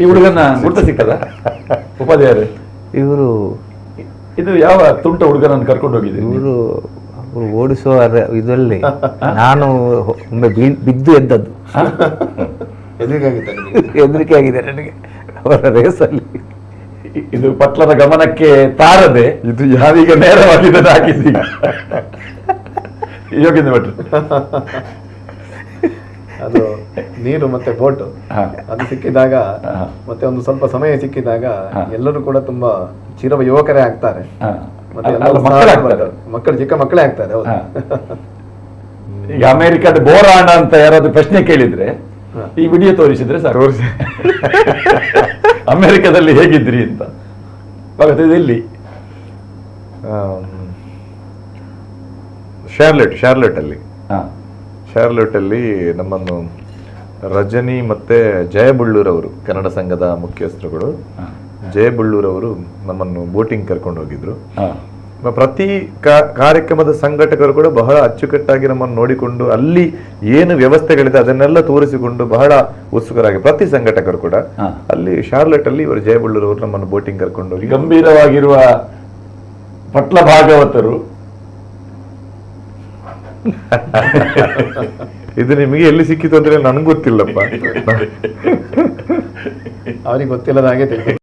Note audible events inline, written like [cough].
ಈ ಹುಡುಗನ ಗುರ್ತ ಸಿಕ್ಕದ? ಉಪಾಧ್ಯಾಯರು? ಇವರು ಇದು ಯಾವ ತುಂಟ ಹುಡುಗನನ್ನು ಕರ್ಕೊಂಡು ಹೋಗಿದ್ದೀನಿ ಇವರು ಅವರು ಓಡಿಸುವ ಇದರಲ್ಲಿ ನಾನು ಒಮ್ಮೆ ಬಿದ್ದು ಎದ್ದದ್ದು. ಹೆದರಿಕೆ ಆಗಿದೆ ನನಗೆ. ಅವರ ರೇಸಲ್ಲಿ. ಇದು ಪಟ್ಲದ ಗಮನಕ್ಕೆ ತಾರದೆ ಇದು ಯಾವೀಗ ನೇರವಾಗಿ ಇದನ್ನು ಹಾಕಿದ್ದೀಗ ಯೋಗೇಂದ್ರ ಭಟ್ರು ಅದು ನೀರು ಮತ್ತೆ ಬೋಟ್. ಅದು ಸಿಕ್ಕಿದಾಗ ಮತ್ತೆ ಒಂದು ಸ್ವಲ್ಪ ಸಮಯ ಸಿಕ್ಕಿದಾಗ ಎಲ್ಲರೂ ಕೂಡ ತುಂಬಾ ಚಿರ ಯುವಕರೇ ಆಗ್ತಾರೆ. ಮಕ್ಕಳೇ ಚಿಕ್ಕ ಮಕ್ಕಳೇ ಆಗ್ತಾರೆ. ಈಗ ಅಮೆರಿಕದ ಬೋರಾಣ ಅಂತ ಯಾರಾದ್ರೂ ಪ್ರಶ್ನೆ ಕೇಳಿದ್ರೆ ಈ ವಿಡಿಯೋ ತೋರಿಸಿದ್ರೆ ಸರ್ ತೋರಿಸಿ. [laughs] ಅಮೆರಿಕದಲ್ಲಿ ಹೇಗಿದ್ರಿ ಅಂತ. ಇಲ್ಲಿ ಶಾರ್ಲೆಟ್ ಶಾರ್ಲೆಟ್ ಅಲ್ಲಿ. ಹಾ. ಶಾರ್ಲೆಟ್ ಅಲ್ಲಿ ನಮ್ಮನ್ನು ರಜನಿ ಮತ್ತೆ ಜಯಬುಳ್ಳೂರವರು ಅವರು ಕನ್ನಡ ಸಂಘದ ಮುಖ್ಯಸ್ಥರುಗಳು ಜಯಬುಳ್ಳೂರವರು ಅವರು ನಮ್ಮನ್ನು ಬೋಟಿಂಗ್ ಕರ್ಕೊಂಡು ಹೋಗಿದ್ರು. ಪ್ರತಿ ಕಾರ್ಯಕ್ರಮದ ಸಂಘಟಕರು ಕೂಡ ಬಹಳ ಅಚ್ಚುಕಟ್ಟಾಗಿ ನಮ್ಮನ್ನು ನೋಡಿಕೊಂಡು ಅಲ್ಲಿ ಏನು ವ್ಯವಸ್ಥೆಗಳಿದೆ ಅದನ್ನೆಲ್ಲ ತೋರಿಸಿಕೊಂಡು ಬಹಳ ಉತ್ಸುಕರಾಗಿ ಪ್ರತಿ ಸಂಘಟಕರು ಕೂಡ ಅಲ್ಲಿ ಶಾರ್ಲೆಟ್ ಅಲ್ಲಿ ಇವರು ಜಯಬುಳ್ಳೂರವರು ಅವರು ನಮ್ಮನ್ನು ಬೋಟಿಂಗ್ ಕರ್ಕೊಂಡು ಗಂಭೀರವಾಗಿರುವ ಪಟ್ಲ ಭಾಗವತರು ಇದು ನಿಮಗೆ ಎಲ್ಲಿ ಸಿಕ್ಕಿತು ಅಂದ್ರೆ ನನಗೆ ಗೊತ್ತಿಲ್ಲಪ್ಪ. [laughs] ಅವನಿಗೆ ಗೊತ್ತಿಲ್ಲದ ಹಾಗೆ